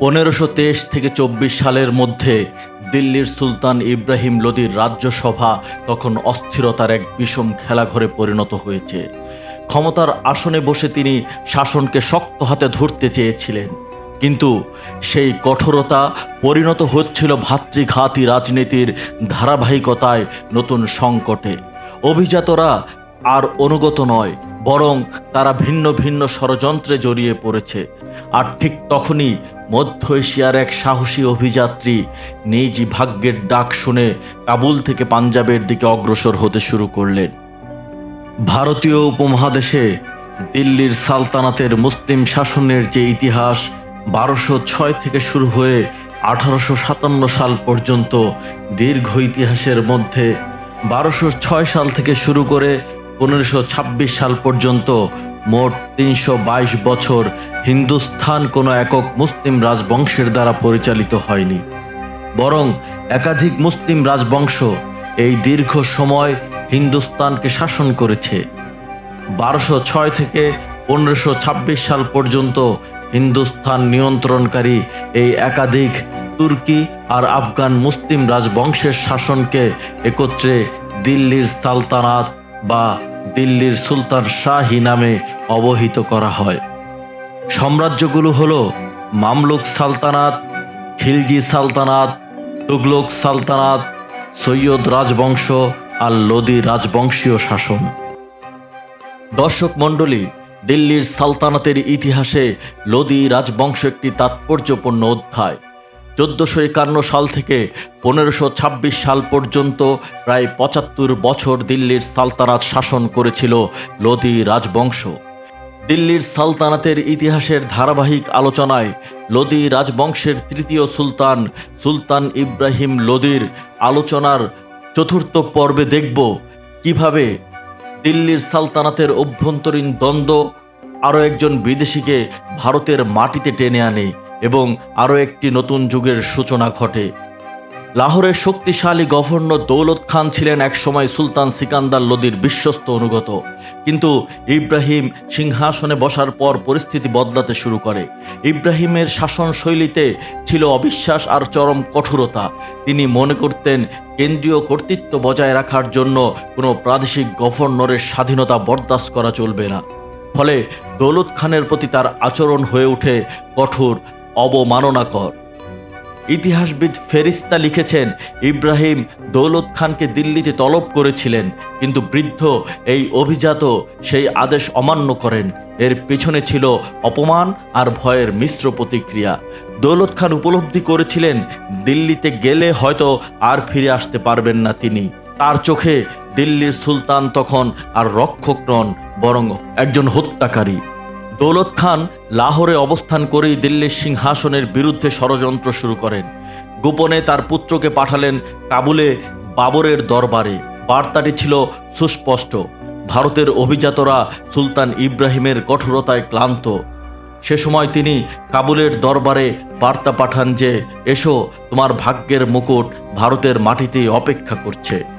পনেরোশো তেইশ থেকে চব্বিশ সালের মধ্যে দিল্লির সুলতান ইব্রাহিম লোদির রাজ্যসভা তখন অস্থিরতার এক বিষম খেলাঘরে পরিণত হয়েছে। ক্ষমতার আসনে বসে তিনি শাসনকে শক্ত হাতে ধরতে চেয়েছিলেন। কিন্তু সেই কঠোরতা পরিণত হচ্ছিল ভাতৃঘাতী রাজনীতির ধারাবাহিকতায় নতুন সংকটে। অভিজাতরা আর অনুগত নয় বরং তারা ভিন্ন ভিন্ন ষড়যন্ত্রে জড়িয়ে পড়েছে। আর ঠিক তখনই মধ্য এশিয়ার এক সাহসী অভিযাত্রী নিজ ভাগ্যের ডাক শুনে কাবুল থেকে পাঞ্জাবের দিকে অগ্রসর হতে শুরু করলেন। ভারতীয় উপমহাদেশে দিল্লির সালতানাতের মুসলিম শাসনের যে ইতিহাস বারোশো ছয় থেকে শুরু হয়ে আঠারোশো সাতান্ন সাল পর্যন্ত দীর্ঘ ইতিহাসের মধ্যে বারোশো ছয় সাল থেকে শুরু করে পনেরোশো সাল পর্যন্ত মোট তিনশো বাইশ বছর হিন্দুস্থান কোনো একক মুসলিম রাজবংশের দ্বারা পরিচালিত হয়নি। বরং একাধিক মুসলিম রাজবংশ এই দীর্ঘ সময় হিন্দুস্তানকে শাসন করেছে। বারোশো ছয় থেকে পনেরোশো সাল পর্যন্ত হিন্দুস্থান নিয়ন্ত্রণকারী এই একাধিক তুর্কি আর আফগান মুসলিম রাজবংশের শাসনকে একত্রে দিল্লির সালতানাত বা দিল্লির সুলতান শাহী নামে অবহিত করা হয়। সাম্রাজ্যগুলো হলো মামলুক সালতানাত, খিলজি সালতানাত, তুগলক সালতানাত, সৈয়দ রাজবংশ আর লোদি রাজবংশীয় শাসন। দর্শক মণ্ডলী, দিল্লির সালতানাতের ইতিহাসে লোদি রাজবংশ একটি তাৎপর্যপূর্ণ অধ্যায়। চোদ্দশো একান্ন সাল থেকে পনেরোশো ছাব্বিশ সাল পর্যন্ত প্রায় পঁচাত্তর বছর দিল্লির সালতানাত শাসন করেছিল লোদি রাজবংশ। দিল্লির সালতানাতের ইতিহাসের ধারাবাহিক আলোচনায় লোদি রাজবংশের তৃতীয় সুলতান সুলতান ইব্রাহিম লোদির আলোচনার চতুর্থ পর্বে দেখব কীভাবে দিল্লির সালতানাতের অভ্যন্তরীণ দ্বন্দ্ব আরও একজন বিদেশিকে ভারতের মাটিতে টেনে আনে। এবং আরও একটি নতুন যুগের সূচনা ঘটে। লাহোরের শক্তিশালী গভর্নর দৌলত খান ছিলেন একসময় সুলতান সিকান্দার লোদির বিশ্বস্ত অনুগত। কিন্তু ইব্রাহিম সিংহাসনে বসার পর পরিস্থিতি বদলাতে শুরু করে। ইব্রাহিমের শাসন শৈলীতে ছিল অবিশ্বাস আর চরম কঠোরতা। তিনি মনে করতেন কেন্দ্রীয় কর্তৃত্ব বজায় রাখার জন্য কোনো প্রাদেশিক গভর্নরের স্বাধীনতা বরদাস্ত করা চলবে না। ফলে দৌলত খানের প্রতি তার আচরণ হয়ে ওঠে কঠোর অবমাননাকর। ইতিহাসবিদ ফেরিস্তা লিখেছেন, ইব্রাহিম দৌলত খানকে দিল্লিতে তলব করেছিলেন, কিন্তু বৃদ্ধ এই অভিজাত সেই আদেশ অমান্য করেন। এর পেছনে ছিল অপমান আর ভয়ের মিশ্র প্রতিক্রিয়া। দৌলত খান উপলব্ধি করেছিলেন, দিল্লিতে গেলে হয়তো আর ফিরে আসতে পারবেন না তিনি। তার চোখে দিল্লির সুলতান তখন আর রক্ষক নন, বরং একজন হত্যাকারী। দৌলত খান লাহোরে অবস্থান করেই দিল্লির সিংহাসনের বিরুদ্ধে ষড়যন্ত্র শুরু করেন। গোপনে তার পুত্রকে পাঠালেন কাবুলে বাবরের দরবারে। বার্তাটি ছিল সুস্পষ্ট। ভারতের অভিজাতরা সুলতান ইব্রাহিমের কঠোরতায় ক্লান্ত। সে সময় তিনি কাবুলের দরবারে বার্তা পাঠান যে, এসো, তোমার ভাগ্যের মুকুট ভারতের মাটিতে অপেক্ষা করছে।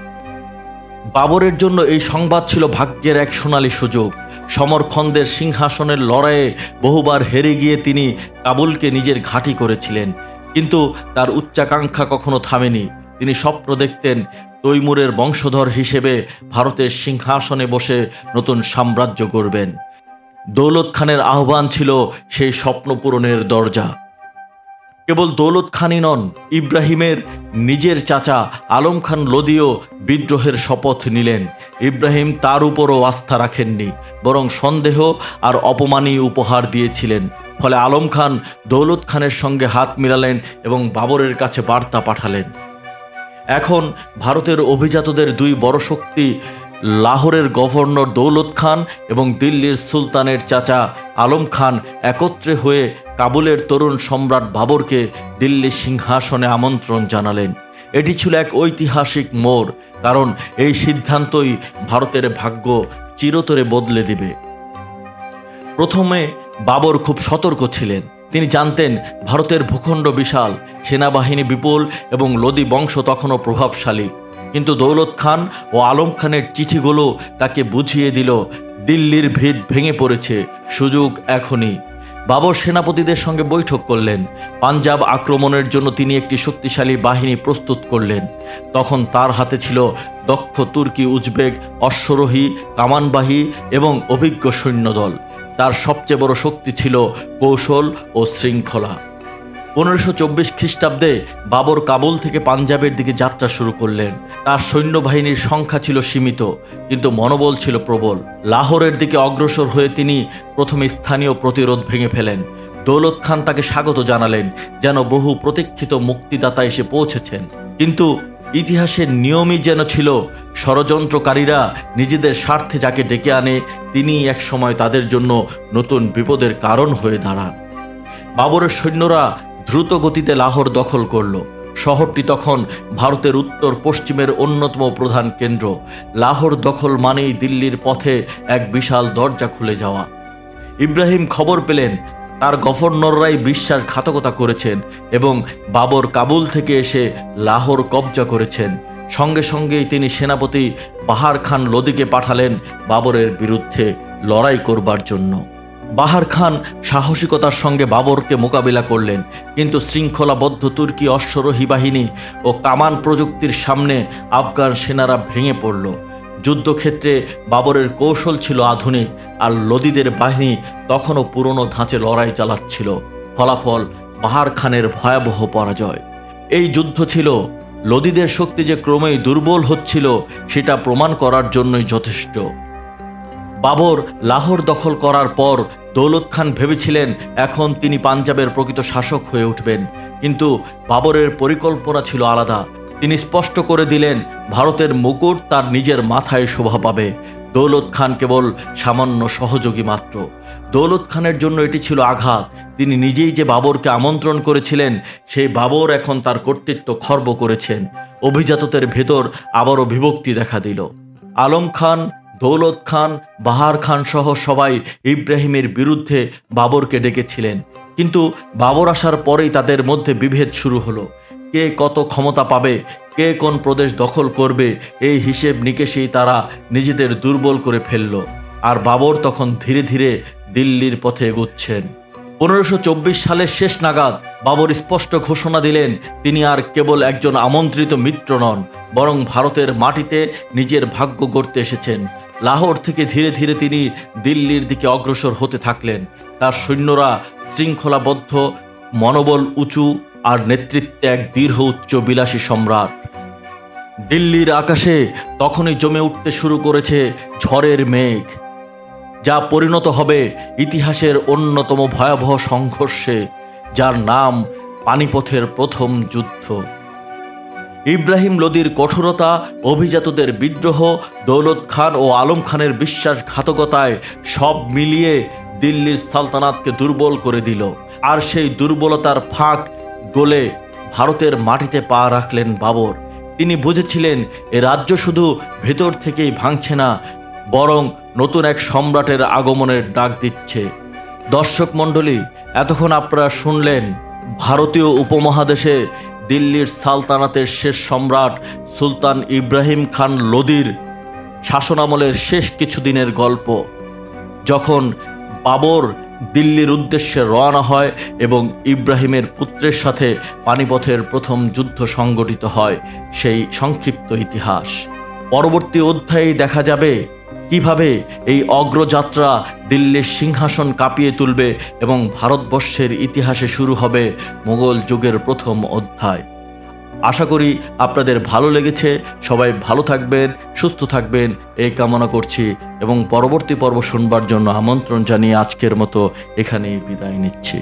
বাবরের জন্য এই সংবাদ ছিল ভাগ্যের এক সোনালী সুযোগ। সমরখন্দের সিংহাসনের লড়াইয়ে বহুবার হেরে গিয়ে তিনি কাবুলকে নিজের ঘাঁটি করেছিলেন। কিন্তু তার উচ্চাকাঙ্ক্ষা কখনো থামেনি। তিনি স্বপ্ন দেখতেন তৈমুরের বংশধর হিসেবে ভারতের সিংহাসনে বসে নতুন সাম্রাজ্য গড়বেন। দৌলত খানের আহ্বান ছিল সেই স্বপ্ন পূরণের দরজা। কেবল দৌলত খানই নন, ইব্রাহিমের নিজের চাচা আলম খান লোদিও বিদ্রোহের শপথ নিলেন। ইব্রাহিম তার উপরও আস্থা রাখেননি, বরং সন্দেহ আর অপমানই উপহার দিয়েছিলেন। ফলে আলম খান দৌলত খানের সঙ্গে হাত মিলালেন এবং বাবরের কাছে বার্তা পাঠালেন। এখন ভারতের অভিজাতদের দুই বড় শক্তি লাহোরের গভর্নর দৌলত খান এবং দিল্লির সুলতানের চাচা আলম খান একত্রে হয়ে কাবুলের তরুণ সম্রাট বাবরকে দিল্লির সিংহাসনে আমন্ত্রণ জানালেন। এটি ছিল এক ঐতিহাসিক মোড়, কারণ এই সিদ্ধান্তই ভারতের ভাগ্য চিরতরে বদলে দিবে। প্রথমে বাবর খুব সতর্ক ছিলেন। তিনি জানতেন ভারতের ভূখণ্ড বিশাল, সেনাবাহিনী বিপুল এবং লোদি বংশ তখনও প্রভাবশালী। কিন্তু দৌলত খান ও আলম খানের চিঠিগুলো তাকে বুঝিয়ে দিল, দিল্লির ভিত ভেঙে পড়েছে, সুযোগ এখনই। বাবর সেনাপতিদের সঙ্গে বৈঠক করলেন। পাঞ্জাব আক্রমণের জন্য তিনি একটি শক্তিশালী বাহিনী প্রস্তুত করলেন। তখন তার হাতে ছিল দক্ষ তুর্কি উজবেক, অশ্বরোহী, কামানবাহী এবং অভিজ্ঞ সৈন্যদল। তার সবচেয়ে বড় শক্তি ছিল কৌশল ও শৃঙ্খলা। পনেরোশো চব্বিশ খ্রিস্টাব্দে বাবর কাবুল থেকে পাঞ্জাবের দিকে যাত্রা শুরু করলেন। তার সৈন্যবাহিনীর সংখ্যা ছিল সীমিত, কিন্তু মনোবল ছিল প্রবল। লাহোরের দিকে অগ্রসর হয়ে তিনি প্রথমে স্থানীয় প্রতিরোধ ভেঙে ফেলেন। দৌলত খান তাকে স্বাগত জানালেন, যেন বহু প্রতীক্ষিত মুক্তিদাতা এসে পৌঁছেছেন। কিন্তু ইতিহাসের নিয়মই যেন ছিল, ষড়যন্ত্রকারীরা নিজেদের স্বার্থে যাকে ডেকে আনে তিনি এক সময় তাদের জন্য নতুন বিপদের কারণ হয়ে দাঁড়ান। বাবরের সৈন্যরা দ্রুত গতিতে লাহোর দখল করল। শহরটি তখন ভারতের উত্তর পশ্চিমের অন্যতম প্রধান কেন্দ্র। লাহোর দখল মানেই দিল্লির পথে এক বিশাল দরজা খুলে যাওয়া। ইব্রাহিম খবর পেলেন, তার গভর্নররাই বিশ্বাসঘাতকতা করেছেন এবং বাবর কাবুল থেকে এসে লাহোর কবজা করেছেন। সঙ্গে সঙ্গেই তিনি সেনাপতি বাহার খান লোদিকে পাঠালেন বাবরের বিরুদ্ধে লড়াই করবার জন্য। বাহার খান সাহসিকতার সঙ্গে বাবরকে মোকাবিলা করলেন, কিন্তু শৃঙ্খলাবদ্ধ তুর্কি অশ্বরোহী বাহিনী ও কামান প্রযুক্তির সামনে আফগান সেনারা ভেঙে পড়ল। যুদ্ধক্ষেত্রে বাবরের কৌশল ছিল আধুনিক, আর লোদিদের বাহিনী তখনও পুরনো ধাঁচে লড়াই চালাচ্ছিল। ফলাফল বাহার খানের ভয়াবহ পরাজয়। এই যুদ্ধ ছিল, লোদিদের শক্তি যে ক্রমেই দুর্বল হচ্ছিল, সেটা প্রমাণ করার জন্যই যথেষ্ট। বাবর লাহোর দখল করার পর দৌলত খান ভেবেছিলেন এখন তিনি পাঞ্জাবের প্রকৃত শাসক হয়ে উঠবেন। কিন্তু বাবরের পরিকল্পনা ছিল আলাদা। তিনি স্পষ্ট করে দিলেন, ভারতের মুকুট তার নিজের মাথায় শোভা পাবে। দৌলত খান কেবল সামান্য সহযোগী মাত্র। দৌলত খানের জন্য এটি ছিল আঘাত। তিনি নিজেই যে বাবরকে আমন্ত্রণ করেছিলেন সেই বাবর এখন তার কর্তৃত্ব খর্ব করেছেন। অভিজাতদের ভেতর আবারও বিভক্তি দেখা দিল। আলম খান দৌলত খান, বাহার খান সহ সবাই ইব্রাহিমের বিরুদ্ধে বাবরকে ডেকেছিলেন। কিন্তু বাবর আসার পরেই তাদের মধ্যে বিভেদ শুরু হলো। কে কত ক্ষমতা পাবে, কে কোন প্রদেশ দখল করবে, এই হিসেব নিকেশেই তারা নিজেদের দুর্বল করে ফেলল। আর বাবর তখন ধীরে ধীরে দিল্লির পথে এগুচ্ছেন। পনেরোশো চব্বিশ সালের শেষ নাগাদ বাবর স্পষ্ট ঘোষণা দিলেন, তিনি আর কেবল একজন আমন্ত্রিত মিত্র নন, বরং ভারতের মাটিতে নিজের ভাগ্য গড়তে এসেছেন। লাহোর থেকে ধীরে ধীরে তিনি দিল্লির দিকে অগ্রসর হতে থাকলেন। তার সৈন্যরা শৃঙ্খলাবদ্ধ, মনোবল উঁচু আর নেতৃত্বে এক দীর্ঘ উচ্চ বিলাসী সম্রাট। দিল্লির আকাশে তখনই জমে উঠতে শুরু করেছে ঝড়ের মেঘ, যা পরিণত হবে ইতিহাসের অন্যতম ভয়াবহ সংঘর্ষে, যার নাম পানিপথের প্রথম যুদ্ধ। ইব্রাহিম লোদির কঠোরতা, অভিজাতদের বিদ্রোহ, দৌলত খান ও আলম খানের বিশ্বাসঘাতকতায় সব মিলিয়ে দিল্লির সালতানাতকে দুর্বল করে দিল। আর সেই দুর্বলতার ফাঁক গোলে ভারতের মাটিতে পা রাখলেন বাবর। তিনি বুঝেছিলেন, এ রাজ্য শুধু ভেতর থেকেই ভাঙছে না, বরং নতুন এক সম্রাটের আগমনের ডাক দিচ্ছে। দর্শক মণ্ডলী, এতক্ষণ আপনারা শুনলেন ভারতীয় উপমহাদেশে দিল্লির সালতানাতের শেষ সম্রাট সুলতান ইব্রাহিম খান লোদির শাসনামলের শেষ কিছুদিনের গল্প, যখন বাবর দিল্লির উদ্দেশ্যে রওনা হয় এবং ইব্রাহিমের পুত্রের সাথে পানিপথের প্রথম যুদ্ধ সংগঠিত হয়, সেই সংক্ষিপ্ত ইতিহাস। পরবর্তী অধ্যায়ে দেখা যাবে কীভাবে এই অগ্রযাত্রা দিল্লির সিংহাসন কাঁপিয়ে তুলবে এবং ভারতবর্ষের ইতিহাসে শুরু হবে মোগল যুগের প্রথম অধ্যায়। আশা করি আপনাদের ভালো লেগেছে। সবাই ভালো থাকবেন, সুস্থ থাকবেন, এই কামনা করছি এবং পরবর্তী পর্ব শুনবার জন্য আমন্ত্রণ জানিয়ে আজকের মতো এখানেই বিদায় নিচ্ছি।